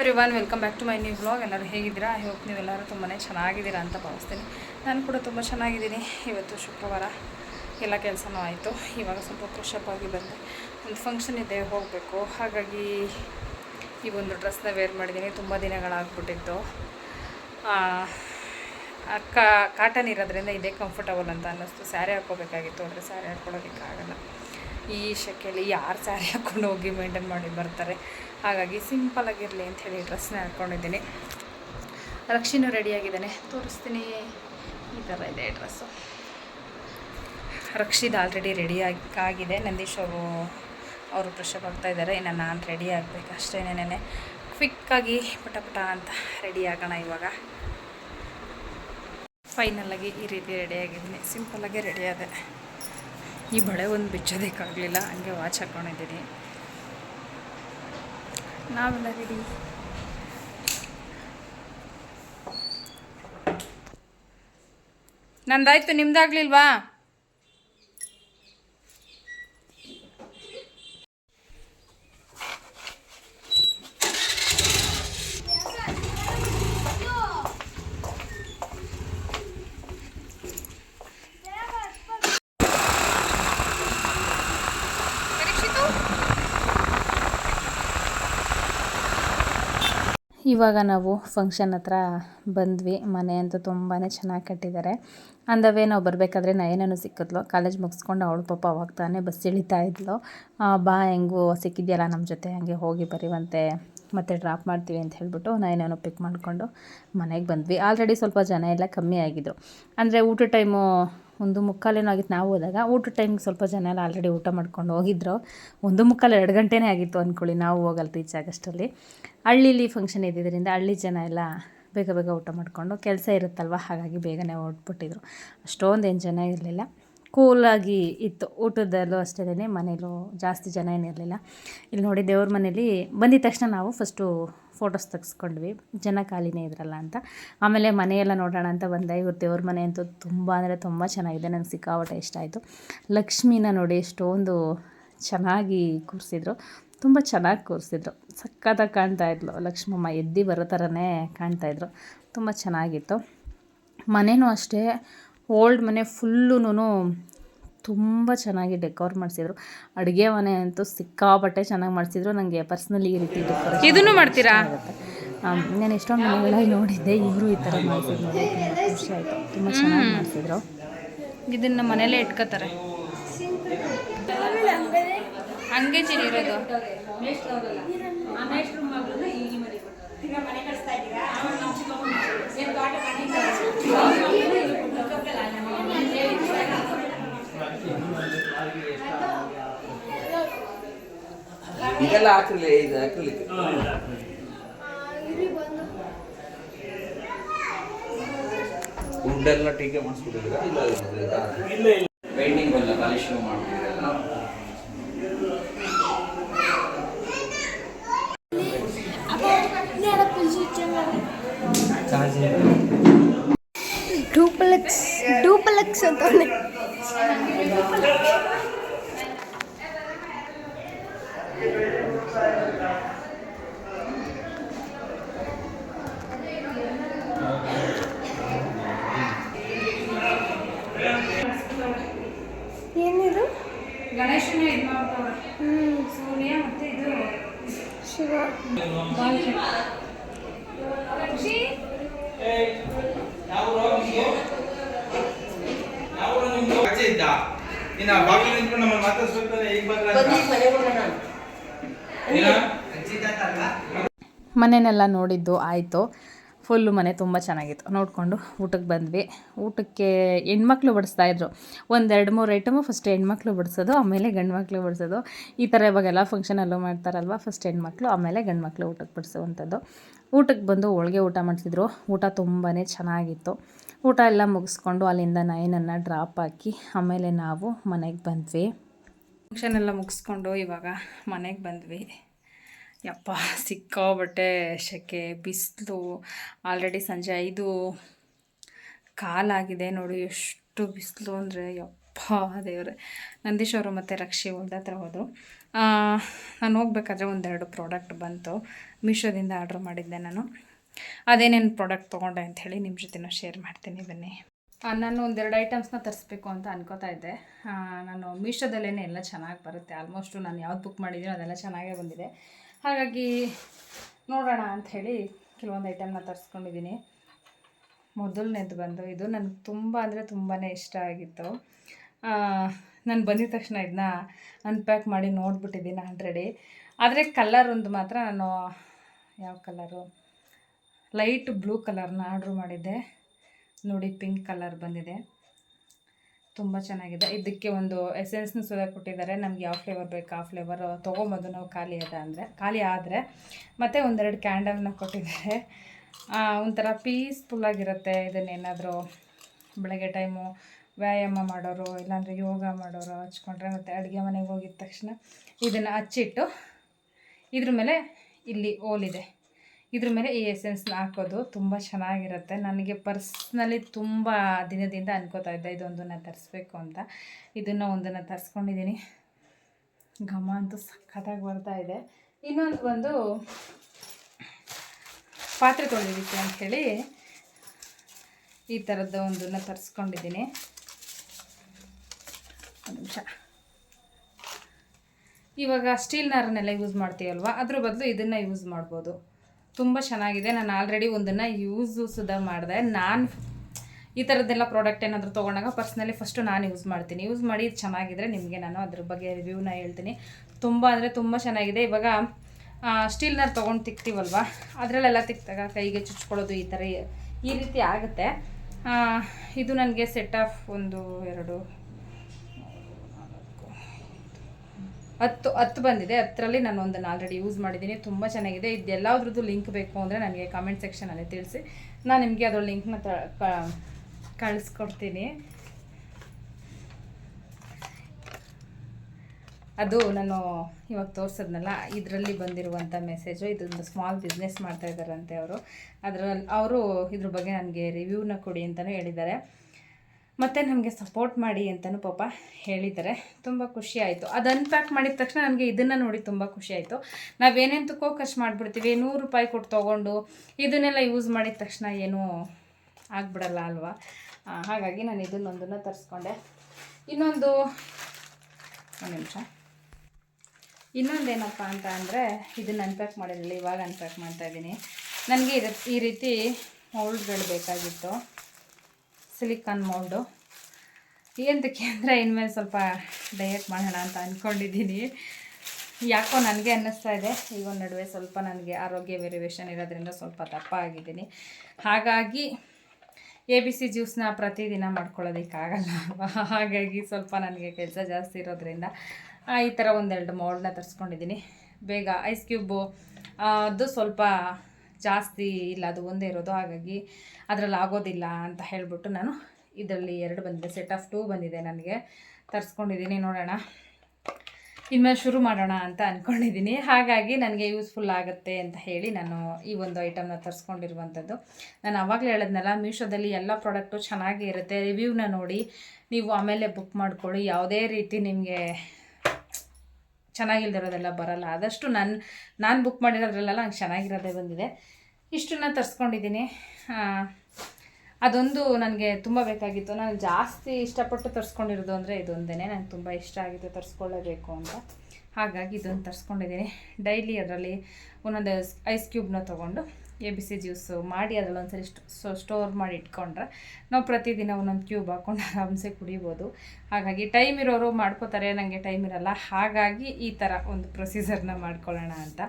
Everyone welcome back to my new blog ಎಲ್ಲರೂ ಹೇಗಿದ್ದೀರಾ? I hope ನೀವೆಲ್ಲರೂ ತುಂಬಾ ಚೆನ್ನಾಗಿದ್ದೀರಾ ಅಂತ ಭಾವಿಸ್ತೀನಿ. ನಾನು ಕೂಡ ತುಂಬ ಚೆನ್ನಾಗಿದ್ದೀನಿ. ಇವತ್ತು ಶುಕ್ರವಾರ ಎಲ್ಲ ಕೆಲಸನೂ ಆಯಿತು. ಇವಾಗ ಸ್ವಲ್ಪ ಫ್ರೆಶಪ್ ಆಗಿ ಬಂದೆ. ಒಂದು ಫಂಕ್ಷನ್ ಇದೆ, ಹೋಗಬೇಕು. ಹಾಗಾಗಿ ಈ ಒಂದು ಡ್ರೆಸ್ನ ವೇರ್ ಮಾಡಿದ್ದೀನಿ. ತುಂಬ ದಿನಗಳಾಗ್ಬಿಟ್ಟಿತ್ತು. ಅಕ್ಕ ಕಾಟನ್ ಇರೋದ್ರಿಂದ ಇದೇ ಕಂಫರ್ಟಬಲ್ ಅಂತ ಅನ್ನಿಸ್ತು. ಸ್ಯಾರಿ ಹಾಕ್ಕೋಬೇಕಾಗಿತ್ತು ಅಂದರೆ ಸ್ಯಾರಿ ಹಾಕ್ಕೊಳ್ಳೋದಕ್ಕಾಗಲ್ಲ ಈ ಶೆಕೆಯಲ್ಲಿ ಯಾರು ಸ್ಯಾರಿ ಹಾಕ್ಕೊಂಡು ಹೋಗಿ ಮೇಂಟೈನ್ ಮಾಡಿ ಬರ್ತಾರೆ? ಹಾಗಾಗಿ ಸಿಂಪಲಾಗಿರಲಿ ಅಂತ ಹೇಳಿ ಡ್ರೆಸ್ನ ಹಾಕ್ಕೊಂಡಿದ್ದೀನಿ ರಕ್ಷಿನೂ ರೆಡಿಯಾಗಿದ್ದಾನೆ. ತೋರಿಸ್ತೀನಿ. ಈ ಥರ ಇದೆ ಡ್ರೆಸ್ಸು. ರಕ್ಷಿದ್ ಆಲ್ರೆಡಿ ರೆಡಿ ಆಗಿ, ಆಗಿದೆ. ನಂದೀಶ್ ಅವರು ಅವರು ಫ್ರೆಶಪ್ ಆಗ್ತಾ ಇದ್ದಾರೆ. ಇನ್ನು ನಾನು ರೆಡಿ ಆಗಬೇಕು ಅಷ್ಟೇ ನೆನೆ ಕ್ವಿಕ್ಕಾಗಿ ಪಟ ಪಟ ಅಂತ ರೆಡಿ ಆಗೋಣ ಇವಾಗ. ಫೈನಲಾಗಿ ಈ ರೀತಿ ರೆಡಿಯಾಗಿದ್ದೀನಿ ಸಿಂಪಲ್ಲಾಗಿ ರೆಡಿ ಆದೆ. ಈ ಬಳೆ ಒಂದು ಬಿಚ್ಚೋದಕ್ಕಾಗಲಿಲ್ಲ. ಹಂಗೆ ವಾಚ್ ಹಾಕ್ಕೊಂಡಿದ್ದೀನಿ ನಾವೆಲ್ಲ ರೆಡಿ ನಂದಾಯ್ತು ನಿಮ್ದಾಗ್ಲಿಲ್ವಾ? ಇವಾಗ ನಾವು ಫಂಕ್ಷನ್ ಹತ್ರ ಬಂದ್ವಿ. ಮನೆ ಅಂತೂ ತುಂಬಾ ಚೆನ್ನಾಗಿ ಕಟ್ಟಿದ್ದಾರೆ ಅಂದವೇ ನಾವು ಬರಬೇಕಾದ್ರೆ ನಯನೂ ಸಿಕ್ಕಿದ್ಲು. ಕಾಲೇಜ್ ಮುಗಿಸ್ಕೊಂಡು ಅವಳು ಪಾಪ ಅವಾಗ ತಾನೇ ಬಸ್ ಇಳಿತಾ ಇದ್ಲು. ಬಾ, ಹೆಂಗೂ ಸಿಕ್ಕಿದೆಯಲ್ಲ ನಮ್ಮ ಜೊತೆ, ಹಂಗೆ ಹೋಗಿ ಬರೀವಂತೆ, ಮತ್ತೆ ಡ್ರಾಪ್ ಮಾಡ್ತೀವಿ ಅಂತ ಹೇಳ್ಬಿಟ್ಟು ನಯನನು ಪಿಕ್ ಮಾಡಿಕೊಂಡು ಮನೆಗೆ ಬಂದ್ವಿ. ಆಲ್ರೆಡಿ ಸ್ವಲ್ಪ ಜನ ಎಲ್ಲ ಕಮ್ಮಿ ಆಗಿದ್ರು. ಅಂದರೆ ಊಟ ಟೈಮು ಒಂದು ಮುಕ್ಕಾಲೇನೋ ಆಗಿತ್ತು. ನಾವು ಹೋದಾಗ ಊಟ ಟೈಮ್ಗೆ ಸ್ವಲ್ಪ ಜನ ಎಲ್ಲ ಆಲ್ರೆಡಿ ಊಟ ಮಾಡ್ಕೊಂಡು ಹೋಗಿದ್ರು. ಒಂದು ಮುಕ್ಕಾಲು ಎರಡು ಗಂಟೆನೇ ಆಗಿತ್ತು ಅಂದ್ಕೊಳ್ಳಿ ನಾವು ಹೋಗಲ್ಲ ರೀಚ್ ಆಗಷ್ಟಲ್ಲಿ. ಹಳ್ಳಿಲಿ ಫಂಕ್ಷನ್ ಇದ್ದಿದ್ದರಿಂದ ಹಳ್ಳಿ ಜನ ಎಲ್ಲ ಬೇಗ ಬೇಗ ಊಟ ಮಾಡಿಕೊಂಡು ಕೆಲಸ ಇರುತ್ತಲ್ವ? ಹಾಗಾಗಿ ಬೇಗನೆ ಹೊರಟ್ಬಿಟ್ಟಿದ್ರು. ಅಷ್ಟೊಂದು ಏನು ಜನ ಇರಲಿಲ್ಲ. ಕೂಲಾಗಿ ಇತ್ತು. ಊಟದಲ್ಲೂ ಅಷ್ಟೇ ಮನೇಲೂ ಜಾಸ್ತಿ ಜನ ಏನಿರಲಿಲ್ಲ ಇಲ್ಲಿ ನೋಡಿ ದೇವ್ರ ಮನೇಲಿ ಬಂದಿದ ತಕ್ಷಣ ನಾವು ಫಸ್ಟು ಫೋಟೋಸ್ ತೆಗೆಸ್ಕೊಂಡ್ವಿ. ಜನ ಖಾಲಿನೇ ಇದ್ರಲ್ಲ ಅಂತ. ಆಮೇಲೆ ಮನೆಯೆಲ್ಲ ನೋಡೋಣ ಅಂತ ಬಂದೆ. ಇವ್ರು ದೇವ್ರ ಮನೆ ಅಂತೂ ತುಂಬ ಅಂದರೆ ತುಂಬ ಚೆನ್ನಾಗಿದೆ. ನನಗೆ ಸಿಕ್ಕಾಪಟ್ಟೆ ಇಷ್ಟ ಆಯಿತು. ಲಕ್ಷ್ಮೀನ ನೋಡಿ ಎಷ್ಟೊಂದು ಚೆನ್ನಾಗಿ ಕೂರಿಸಿದ್ರು. ತುಂಬ ಚೆನ್ನಾಗಿ ಕೂರಿಸಿದ್ರು. ಸಕ್ಕತ್ತಾಗಿ ಕಾಣ್ತಾ ಇದ್ಲು. ಲಕ್ಷ್ಮಮ್ಮ ಎದ್ದು ಬರೋ ಥರನೇ ಕಾಣ್ತಾಯಿದ್ರು ತುಂಬ ಚೆನ್ನಾಗಿತ್ತು. ಮನೆಯೂ ಅಷ್ಟೇ ಓಲ್ಡ್ ಮನೆ ಫುಲ್ಲುನು ತುಂಬ ಚೆನ್ನಾಗಿ ಡೆಕೋರ್ ಮಾಡಿಸಿದ್ರು. ಅಡುಗೆ ಮನೆ ಅಂತೂ ಸಿಕ್ಕಾಪಟ್ಟೆ ಚೆನ್ನಾಗಿ ಮಾಡಿಸಿದ್ರು. ನನಗೆ ಪರ್ಸ್ನಲಿ ಈ ರೀತಿ ಡೆಕೋರೇಷನ್ ಇದನ್ನು ಮಾಡ್ತೀರಾ? ನಾನು ಎಷ್ಟೊಂದು ಮನೆಗಳಲ್ಲಿ ನೋಡಿದ್ದೆ. ಇವರು ಈ ಥರ ಮಾಡಿಸಿದ್ರು. ನೋಡಿ ತುಂಬ ಖುಷಿ ಆಯಿತು ತುಂಬ ಚೆನ್ನಾಗಿ ಮಾಡಿಸಿದ್ರು. ಇದನ್ನು ಮನೇಲೇ ಇಟ್ಕೋತಾರೆ. ಹಂಗೆ ಚಿನಿ ಇದೆಲ್ಲ ಹಾಕಲಿ ಇದು ಹಾಕಲಿಕ್ಕೆ. ವುಡ್ಡೆಲ್ಲ ಟೀಕೆ ಮಾಡಿಸ್ಬಿಟ್ಟಿದ್ದೀರಾ? ಇಲ್ಲ ಪೇಂಟಿಂಗ್ ಪಾಲಿಶಿಂಗ್ ಮಾಡ್ಬಿಟ್ಟಿದ್ದೀರಲ್ಲ ಡೂಪ್ಲೆಕ್ಸ್ ಡೂಪ್ಲೆಕ್ಸ್ ಅಂತ ಏನಿದು ಗಣೇಶನ ಇದು ಮಾಡ್ತಾರೆ ಸೂರ್ಯ ಮತ್ತೆ ಇದು ಶಿವ ಆಚೆ ಇದ್ದ ನೀನು ಆ ಬಾಗಿಲು ನಿಂತ್ಕೊಂಡು ನಮ್ಮನ್ನು ಮಾತಾಡ್ಸ್ಬೇಕಾದ್ರೆ ಈಗ ಬಂದ್ರ ಮನೆನೆಲ್ಲ ನೋಡಿದ್ದು ಆಯಿತು. ಫುಲ್ಲು ಮನೆ ತುಂಬ ಚೆನ್ನಾಗಿತ್ತು. ನೋಡಿಕೊಂಡು ಊಟಕ್ಕೆ ಬಂದ್ವಿ. ಊಟಕ್ಕೆ ಹೆಣ್ಮಕ್ಳು ಬಡಿಸ್ತಾ ಇದ್ರು. ಒಂದು ಮೂರು ಐಟಮು ಫಸ್ಟ್ ಹೆಣ್ಮಕ್ಳು ಬಡಿಸೋದು, ಆಮೇಲೆ ಗಂಡು ಮಕ್ಕಳು ಬಡಿಸೋದು. ಈ ಥರ ಇವಾಗೆಲ್ಲ ಫಂಕ್ಷನಲ್ಲೂ ಮಾಡ್ತಾರಲ್ವ? ಫಸ್ಟ್ ಹೆಣ್ಮಕ್ಳು, ಆಮೇಲೆ ಗಂಡು ಮಕ್ಕಳು ಊಟಕ್ಕೆ ಬಡಿಸುವಂಥದ್ದು. ಊಟಕ್ಕೆ ಬಂದು ಹೋಳಿಗೆ ಊಟ ಮಾಡಿಸಿದ್ರು. ಊಟ ತುಂಬಾ ಚೆನ್ನಾಗಿತ್ತು. ಊಟ ಎಲ್ಲ ಮುಗಿಸ್ಕೊಂಡು ಅಲ್ಲಿಂದ ನೈನನ್ನು ಡ್ರಾಪ್ ಹಾಕಿ, ಆಮೇಲೆ ನಾವು ಮನೆಗೆ ಬಂದ್ವಿ. ಫಂಕ್ಷನ್ ಎಲ್ಲ ಮುಗಿಸ್ಕೊಂಡು ಇವಾಗ ಮನೆಗೆ ಬಂದ್ವಿ. ಯಪ್ಪ ಸಿಕ್ಕಾಬಟ್ಟೆ ಸೆಕೆ ಬಿಸಿಲು ಆಲ್ರೆಡಿ ಸಂಜೆ ಐದು ಕಾಲಾಗಿದೆ ನೋಡಿ, ಎಷ್ಟು ಬಿಸಿಲು ಅಂದರೆ ಯಪ್ಪ ದೇವರೇ. ನಂದೀಶ್ ಅವರು ಮತ್ತು ರಕ್ಷಿ ಹೊಲ್ದ ಹತ್ರ ಹೋದರು. ನಾನು ಹೋಗ್ಬೇಕಾದ್ರೆ ಒಂದೆರಡು ಪ್ರಾಡಕ್ಟ್ ಬಂತು. ಮೀಶೋದಿಂದ ಆರ್ಡ್ರ್ ಮಾಡಿದ್ದೆ ನಾನು. ಅದೇನೇನು ಪ್ರಾಡಕ್ಟ್ ತೊಗೊಂಡೆ ಅಂಥೇಳಿ ನಿಮ್ಮ ಜೊತೆನೂ ಶೇರ್ ಮಾಡ್ತೀನಿ ಬನ್ನಿ. ನಾನು ಒಂದೆರಡು ಐಟಮ್ಸ್ನ ತರಿಸ್ಬೇಕು ಅಂತ ಅನ್ಕೋತಾ ಇದ್ದೆ. ನಾನು ಮೀಶೋದಲ್ಲೇ ಎಲ್ಲ ಚೆನ್ನಾಗಿ ಬರುತ್ತೆ. ಆಲ್ಮೋಸ್ಟು ನಾನು ಯಾವ್ದು ಬುಕ್ ಮಾಡಿದ್ದೀನೋ ಅದೆಲ್ಲ ಚೆನ್ನಾಗೇ ಬಂದಿದೆ. ಹಾಗಾಗಿ ನೋಡೋಣ ಅಂಥೇಳಿ ಕೆಲವೊಂದು ಐಟಮ್ನ ತರಿಸ್ಕೊಂಡಿದ್ದೀನಿ. ಮೊದಲನೇದು ಬಂದು ಇದು ನನಗೆ ತುಂಬ ಅಂದರೆ ತುಂಬಾ ಇಷ್ಟ ಆಗಿತ್ತು. ನಾನು ಬಂದಿದ ತಕ್ಷಣ ಇದನ್ನ ಅನ್ಪ್ಯಾಕ್ ಮಾಡಿ ನೋಡಿಬಿಟ್ಟಿದ್ದೀನಿ ಆಲ್ರೆಡಿ ಆದರೆ ಕಲರ್ ಒಂದು ಮಾತ್ರ ನಾನು, ಯಾವ ಕಲರು ಲೈಟ್ ಬ್ಲೂ ಕಲರ್ನ ಆರ್ಡ್ರ್ ಮಾಡಿದ್ದೆ. ನೋಡಿ ಪಿಂಕ್ ಕಲರ್ ಬಂದಿದೆ. ತುಂಬ ಚೆನ್ನಾಗಿದೆ. ಇದಕ್ಕೆ ಒಂದು ಎಸೆನ್ಸ್ನ ಸುದ ಕೊಟ್ಟಿದ್ದಾರೆ. ನಮ್ಗೆ ಯಾವ ಫ್ಲೇವರ್ ಬೇಕು ಆ ಫ್ಲೇವರ್ ತೊಗೊಬೋದು ನಾವು ಖಾಲಿ ಅದ ಅಂದರೆ, ಖಾಲಿ ಆದರೆ ಮತ್ತು ಒಂದೆರಡು ಕ್ಯಾಂಡಲ್ನ ಕೊಟ್ಟಿದ್ದಾರೆ. ಒಂಥರ ಪೀಸ್ಫುಲ್ಲಾಗಿರುತ್ತೆ ಇದನ್ನೇನಾದರೂ ಬೆಳಗ್ಗೆ ಟೈಮು ವ್ಯಾಯಾಮ ಮಾಡೋರು, ಇಲ್ಲಾಂದರೆ ಯೋಗ ಮಾಡೋರು ಹಚ್ಕೊಂಡ್ರೆ ಮತ್ತು ಅಡುಗೆ ಮನೆಗೆ ಹೋಗಿದ ತಕ್ಷಣ ಇದನ್ನು ಹಚ್ಚಿಟ್ಟು ಇದ್ರ ಮೇಲೆ ಇಲ್ಲಿ ಓಲಿದೆ ಇದ್ರ ಮೇಲೆ ಈ ಎಸೆನ್ಸ್ನ ಹಾಕೋದು ತುಂಬ ಚೆನ್ನಾಗಿರುತ್ತೆ. ನನಗೆ ಪರ್ಸ್ನಲಿ ತುಂಬ ದಿನದಿಂದ ಅನ್ಕೋತಾ ಇದ್ದೆ, ಇದೊಂದನ್ನು ತರಿಸ್ಬೇಕು ಅಂತ. ಇದನ್ನು ಒಂದನ್ನು ತರಿಸ್ಕೊಂಡಿದ್ದೀನಿ ಘಮ ಅಂತೂ ಸಖತ್ತಾಗಿ ಬರ್ತಾ ಇದೆ. ಇನ್ನೊಂದು ಒಂದು ಪಾತ್ರೆ ತೊಳಿಲಿಕ್ಕೆ ಅಂಥೇಳಿ ಈ ಥರದ ಒಂದನ್ನು ತರಿಸ್ಕೊಂಡಿದ್ದೀನಿ ಒಂದು ನಿಮಿಷ. ಇವಾಗ ಸ್ಟೀಲ್ ನಾರನ್ನೆಲ್ಲ ಯೂಸ್ ಮಾಡ್ತೀವಲ್ವ ಅದ್ರ ಬದಲು ಇದನ್ನು ಯೂಸ್ ಮಾಡ್ಬೋದು. ತುಂಬ ಚೆನ್ನಾಗಿದೆ. ನಾನು ಆಲ್ರೆಡಿ ಒಂದನ್ನು ಯೂಸು ಸುಧಾ ಮಾಡಿದೆ. ನಾನು ಈ ಥರದ್ದೆಲ್ಲ ಪ್ರಾಡಕ್ಟ್ ಏನಾದರೂ ತೊಗೊಂಡಾಗ ಪರ್ಸ್ನಲಿ ಫಸ್ಟು ನಾನು ಯೂಸ್ ಮಾಡ್ತೀನಿ. ಯೂಸ್ ಮಾಡಿ ಚೆನ್ನಾಗಿದ್ರೆ ನಿಮಗೆ ನಾನು ಅದ್ರ ಬಗ್ಗೆ ರಿವ್ಯೂನ ಹೇಳ್ತೀನಿ. ತುಂಬ ಅಂದರೆ ತುಂಬ ಚೆನ್ನಾಗಿದೆ. ಇವಾಗ ಸ್ಟೀಲ್ನರ್ ತೊಗೊಂಡು ತಿಕ್ತೀವಲ್ವ? ಅದರಲ್ಲೆಲ್ಲ ತಿಕ್ತಾಗ ಕೈಗೆ ಚುಚ್ಕೊಳ್ಳೋದು ಈ ಥರ ಈ ರೀತಿ ಆಗುತ್ತೆ. ಇದು ನನಗೆ ಸೆಟ್ ಆಫ್ ಒಂದು ಎರಡು ಹತ್ತು ಹತ್ತು ಬಂದಿದೆ. ಹತ್ತರಲ್ಲಿ ನಾನು ಒಂದನ್ನು ಆಲ್ರೆಡಿ ಯೂಸ್ ಮಾಡಿದ್ದೀನಿ. ತುಂಬ ಚೆನ್ನಾಗಿದೆ. ಇದೆಲ್ಲದ್ರದ್ದು ಲಿಂಕ್ ಬೇಕು ಅಂದರೆ ನನಗೆ ಕಾಮೆಂಟ್ ಸೆಕ್ಷನಲ್ಲಿ ತಿಳಿಸಿ. ನಾನು ನಿಮಗೆ ಅದರ ಲಿಂಕ್ನ ಕಳಿಸ್ಕೊಡ್ತೀನಿ. ಅದು ನಾನು ಇವಾಗ ತೋರಿಸೋದ್ನಲ್ಲ, ಇದರಲ್ಲಿ ಬಂದಿರುವಂಥ ಮೆಸೇಜು ಇದೊಂದು ಸ್ಮಾಲ್ ಬಿಸ್ನೆಸ್ ಮಾಡ್ತಾ ಇದ್ದಾರಂತೆ ಅವರು. ಅದರಲ್ಲಿ ಅವರು ಇದ್ರ ಬಗ್ಗೆ ನನಗೆ ರಿವ್ಯೂನ ಕೊಡಿ ಅಂತಲೂ ಹೇಳಿದ್ದಾರೆ. ಮತ್ತು ನಮಗೆ ಸಪೋರ್ಟ್ ಮಾಡಿ ಅಂತಲೂ ಪಾಪ ಹೇಳಿದ್ದಾರೆ. ತುಂಬ ಖುಷಿ ಆಯಿತು. ಅದು ಅನ್ಪ್ಯಾಕ್ ಮಾಡಿದ ತಕ್ಷಣ ನನಗೆ ಇದನ್ನು ನೋಡಿ ತುಂಬ ಖುಷಿ ಆಯಿತು. ನಾವೇನೆಂತಕ್ಕೋ ಖರ್ಚು ಮಾಡಿಬಿಡ್ತೀವಿ, ನೂರು ರೂಪಾಯಿ ಕೊಟ್ಟು ತೊಗೊಂಡು ಇದನ್ನೆಲ್ಲ ಯೂಸ್ ಮಾಡಿದ ತಕ್ಷಣ ಏನೂ ಆಗ್ಬಿಡಲ್ಲ ಅಲ್ವಾ? ಹಾಗಾಗಿ ನಾನು ಇದನ್ನೊಂದನ್ನು ತರಿಸ್ಕೊಂಡೆ. ಇನ್ನೊಂದು ಒಂದು ನಿಮಿಷ. ಇನ್ನೊಂದೇನಪ್ಪ ಅಂತ ಅಂದರೆ ಇದನ್ನು ಅನ್ಪ್ಯಾಕ್ ಮಾಡಿರಲಿಲ್ಲ, ಇವಾಗ ಅನ್ಪ್ಯಾಕ್ ಮಾಡ್ತಾಯಿದ್ದೀನಿ ನನಗೆ ಈ ರೀತಿ ಮೌಲ್ಡ್ಗಳು ಬೇಕಾಗಿತ್ತು. Silicon mould. ಏನಕ್ಕೆ ಅಂದರೆ ಇನ್ಮೇಲೆ ಸ್ವಲ್ಪ ಡಯಟ್ ಮಾಡೋಣ ಅಂತ ಅಂದ್ಕೊಂಡಿದ್ದೀನಿ ಯಾಕೋ ನನಗೆ ಅನ್ನಿಸ್ತಾ ಇದೆ. ಈಗ ಒಂದು ನಡುವೆ ಸ್ವಲ್ಪ ನನಗೆ ಆರೋಗ್ಯ ವೇರಿಯೇಷನ್ ಇರೋದ್ರಿಂದ ಸ್ವಲ್ಪ ದಪ್ಪ ಆಗಿದ್ದೀನಿ ಹಾಗಾಗಿ ಎ ಬಿ ಸಿ ಜ್ಯೂಸ್ನ ಪ್ರತಿದಿನ ಮಾಡ್ಕೊಳ್ಳೋದಕ್ಕಾಗಲ್ಲ ಹಾಗಾಗಿ ಸ್ವಲ್ಪ ನನಗೆ ಕೆಲಸ ಜಾಸ್ತಿ ಇರೋದ್ರಿಂದ ಈ ಥರ ಒಂದೆರಡು ಮೌಲ್ಡ್ನ ತರಿಸ್ಕೊಂಡಿದ್ದೀನಿ. ಬೇಗ ಐಸ್ ಕ್ಯೂಬು ಅದು ಸ್ವಲ್ಪ ಜಾಸ್ತಿ ಇಲ್ಲ, ಅದು ಒಂದೇ ಇರೋದು, ಹಾಗಾಗಿ ಅದರಲ್ಲಿ ಆಗೋದಿಲ್ಲ ಅಂತ ಹೇಳಿಬಿಟ್ಟು ನಾನು ಇದರಲ್ಲಿ ಎರಡು ಬಂದಿದೆ ಸೆಟ್ ಆಫ್ ಟೂ ಬಂದಿದೆ ನನಗೆ. ತರಿಸ್ಕೊಂಡಿದ್ದೀನಿ ನೋಡೋಣ. ಇನ್ಮೇಲೆ ಶುರು ಮಾಡೋಣ ಅಂತ ಅಂದ್ಕೊಂಡಿದ್ದೀನಿ ಹಾಗಾಗಿ ನನಗೆ ಯೂಸ್ಫುಲ್ ಆಗುತ್ತೆ ಅಂತ ಹೇಳಿ ನಾನು ಈ ಒಂದು ಐಟಮ್ನ ತರಿಸ್ಕೊಂಡಿರುವಂಥದ್ದು. ನಾನು ಆವಾಗಲೇ ಹೇಳಿದ್ನಲ್ಲ ಮೀಶೋದಲ್ಲಿ ಎಲ್ಲ ಪ್ರಾಡಕ್ಟು ಚೆನ್ನಾಗಿ ಇರುತ್ತೆ. ರಿವ್ಯೂನ ನೋಡಿ ನೀವು ಆಮೇಲೆ ಬುಕ್ ಮಾಡ್ಕೊಳ್ಳಿ. ಯಾವುದೇ ರೀತಿ ನಿಮಗೆ ಚೆನ್ನಾಗಿಲ್ದಿರೋದೆಲ್ಲ ಬರಲ್ಲ. ಆದಷ್ಟು ನಾನು ನಾನು ಬುಕ್ ಮಾಡಿರೋದ್ರಲ್ಲೆಲ್ಲ ನಂಗೆ ಚೆನ್ನಾಗಿರೋದೇ ಬಂದಿದೆ. ಇಷ್ಟನ್ನ ತರಿಸ್ಕೊಂಡಿದ್ದೀನಿ. ಅದೊಂದು ನನಗೆ ತುಂಬ ಬೇಕಾಗಿತ್ತು. ನಾನು ಜಾಸ್ತಿ ಇಷ್ಟಪಟ್ಟು ತರಿಸ್ಕೊಂಡಿರೋದು ಅಂದರೆ ಇದೊಂದೇ ನನಗೆ ತುಂಬ ಇಷ್ಟ ಆಗಿತ್ತು ತರಿಸ್ಕೊಳ್ಳೇಬೇಕು ಅಂತ. ಹಾಗಾಗಿ ಇದೊಂದು ತರಿಸ್ಕೊಂಡಿದ್ದೀನಿ. ಡೈಲಿ ಅದರಲ್ಲಿ ಒಂದೊಂದು ಐಸ್ ಕ್ಯೂಬ್ನ ತೊಗೊಂಡು ಎ ಬಿ ಸಿ ಜ್ಯೂಸು ಮಾಡಿ ಅದರಲ್ಲಿ ಒಂದ್ಸರಿ ಸ್ಟೋ, ಸ್ಟೋರ್ ಮಾಡಿ ಇಟ್ಕೊಂಡ್ರೆ ನಾವು ಪ್ರತಿದಿನ ಒಂದೊಂದು ಕ್ಯೂಬ್ ಹಾಕೊಂಡು ಆರಾಮ್ಸೆ ಕುಡಿಬೋದು. ಹಾಗಾಗಿ ಟೈಮ್ ಇರೋರು ಮಾಡ್ಕೋತಾರೆ ನನಗೆ ಟೈಮ್ ಇರಲ್ಲ. ಹಾಗಾಗಿ ಈ ಥರ ಒಂದು ಪ್ರೊಸೀಜರ್ನ ಮಾಡ್ಕೊಳ್ಳೋಣ ಅಂತ.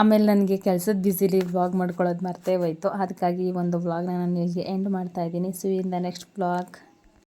ಆಮೇಲೆ ನನಗೆ ಕೆಲಸದ ಬ್ಯುಸಿಲಿ ವ್ಲಾಗ್ ಮಾಡ್ಕೊಳ್ಳೋದು ಮರ್ತೇ ಹೋಯ್ತು. ಅದಕ್ಕಾಗಿ ಒಂದು ವ್ಲಾಗ್ನ ನಾನು ಎಂಡ್ ಮಾಡ್ತಾ ಇದ್ದೀನಿ. So in the next vlog